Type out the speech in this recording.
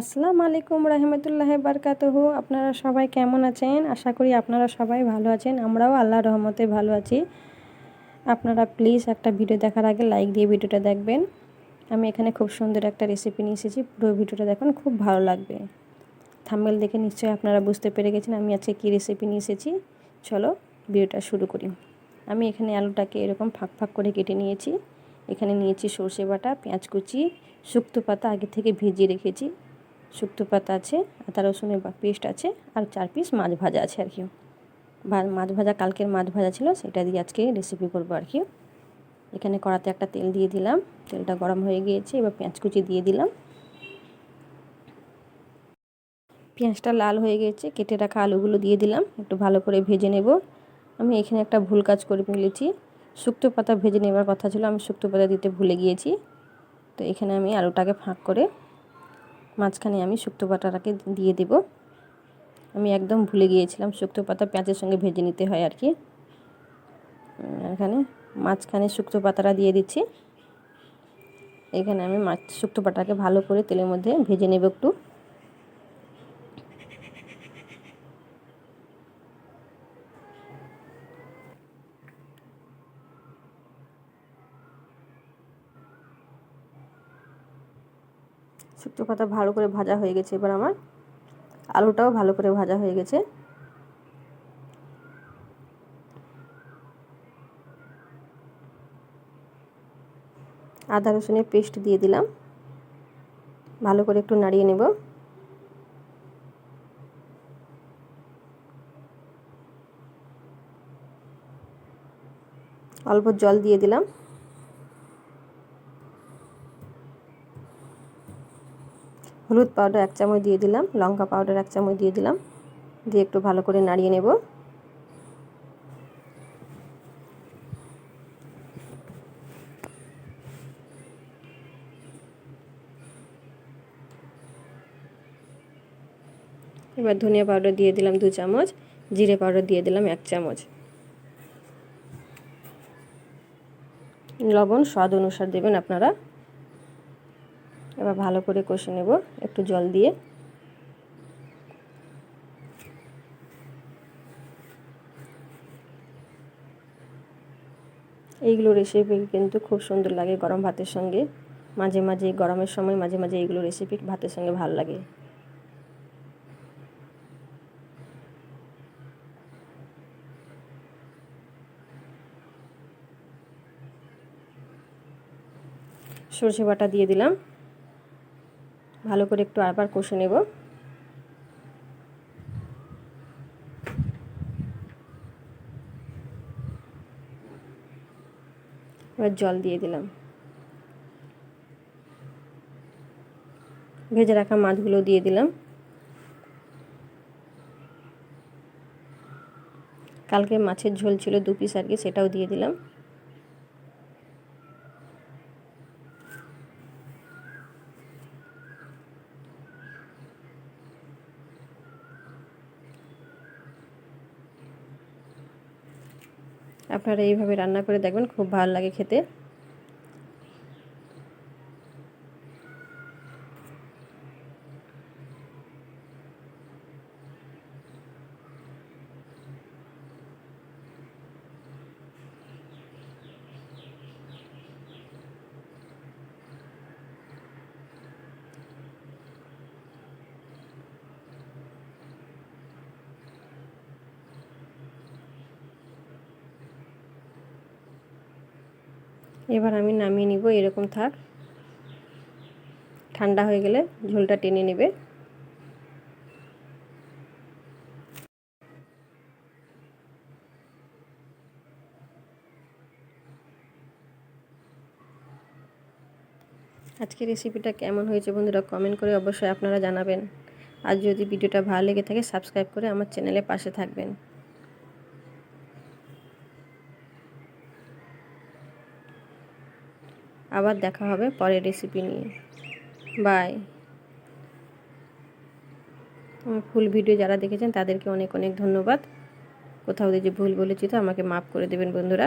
আসসালামু আলাইকুম রহমতুল্লাহ বারকাতহ। আপনারা সবাই কেমন আছেন? আশা করি আপনারা সবাই ভালো আছেন। আমরাও আল্লাহ রহমতে ভালো আছি। আপনারা প্লিজ একটা ভিডিও দেখার আগে লাইক দিয়ে ভিডিওটা দেখবেন। আমি এখানে খুব সুন্দর একটা রেসিপি নিয়ে এসেছি। পুরো ভিডিওটা দেখুন, খুব ভালো লাগবে। থাম্বেল দেখে নিশ্চয়ই আপনারা বুঝতে পেরে গেছেন আমি আজকে কী রেসিপি নিয়ে এসেছি। চলো ভিডিওটা শুরু করি। আমি এখানে আলুটাকে এরকম ফাঁক ফাঁক করে কেটে নিয়েছি। এখানে নিয়েছি সর্ষে বাটা, পেঁয়াজ কুচি, শুক্তো পাতা আগে থেকে ভিজিয়ে রেখেছি। শুক্তো পাতা আছে আদা রসুনের পেস্ট আছে, আর চার পিস মাছ ভাজা আছে আর কি। মাছ ভাজা, কালকের মাছ ভাজা ছিল, সেটা দিয়ে আজকে রেসিপি করব আর কি। এখানে কড়াতে একটা তেল দিয়ে দিলাম। তেলটা গরম হয়ে গিয়েছে, এবার পেঁয়াজ কুচি দিয়ে দিলাম। পেঁয়াজটা লাল হয়ে গেছে কেটে রাখা আলুগুলো দিয়ে দিলাম, একটু ভালো করে ভেজে নেব। আমি এখানে একটা ভুল কাজ করে ফেলেছি। শুক্তো পাতা ভেজে নেবার কথা ছিল, আমি শুক্তো পাতা দিতে ভুলে গিয়েছি। তো এখানে আমি আলুটাকে ফাঁক করে মাঝখানে আমি শুক্তো পাতাটাকে দিয়ে দেব। আমি একদম ভুলে গিয়েছিলাম শুক্তো পাতা পেঁয়াজের সঙ্গে ভেজে নিতে হয় আর কি। এখানে মাঝখানে শুক্তো পাতাটা দিয়ে দিচ্ছি। এখানে আমি মাছ শুক্তো পাতাকে ভালো করে তেলের মধ্যে ভেজে নেব একটু। শুক্তো পাতা ভালো করে ভাজা হয়ে গেছে। এবার আমার আলুটাও ভালো করে ভাজা হয়ে গেছে। আদা রসুনের পেস্ট দিয়ে দিলাম। ভালো করে একটু নাড়িয়ে নেব। অল্প জল দিয়ে দিলাম। হলুদ পাউডার এক চামচ দিয়ে দিলাম, লঙ্কা পাউডার এক চামচ দিয়ে দিলাম, দিয়ে একটু ভালো করে নাড়িয়ে নেব। এবার ধনিয়া পাউডার দিয়ে দিলাম দু চামচ, জিরে পাউডার দিয়ে দিলাম এক চামচ। লবণ স্বাদ অনুসার দেবেন আপনারা। এবার ভালো করে কষে নেব একটু জল দিয়ে। এইগুলো রেসিপি কিন্তু খুব সুন্দর লাগে গরম ভাতের সঙ্গে। মাঝে মাঝে গরমের সময় মাঝে মাঝে এইগুলো রেসিপি ভাতের সঙ্গে ভালো লাগে। সর্ষে বাটা দিয়ে দিলাম। ভালো করে একটু আবার কষে নেব। এবার জল দিয়ে দিলাম। ভেজে রাখা মাছগুলো দিয়ে দিলাম। কালকে মাছের ঝোল ছিল দু পিস আর কি সেটাও দিয়ে দিলাম। আপনারা এইভাবে রান্না করে দেখবেন খুব ভালো লাগে খেতে। এবার আমি নামিয়ে নিব, এরকম থাক। ঠান্ডা হয়ে গেলে ঝোলটা টেনে নেবে। আজকে রেসিপিটা কেমন হয়েছে বন্ধুরা কমেন্ট করে অবশ্যই আপনারা জানাবেন। আর যদি ভিডিওটা ভালো লেগে থাকে, সাবস্ক্রাইব করে আমার চ্যানেলের পাশে থাকবেন। আবার দেখা হবে পরের রেসিপি নিয়ে। বাই আমার ফুল ভিডিও যারা দেখেছেন, তাদেরকে অনেক অনেক ধন্যবাদ। কোথাও যে ভুল বলেছি তো আমাকে মাফ করে দেবেন বন্ধুরা।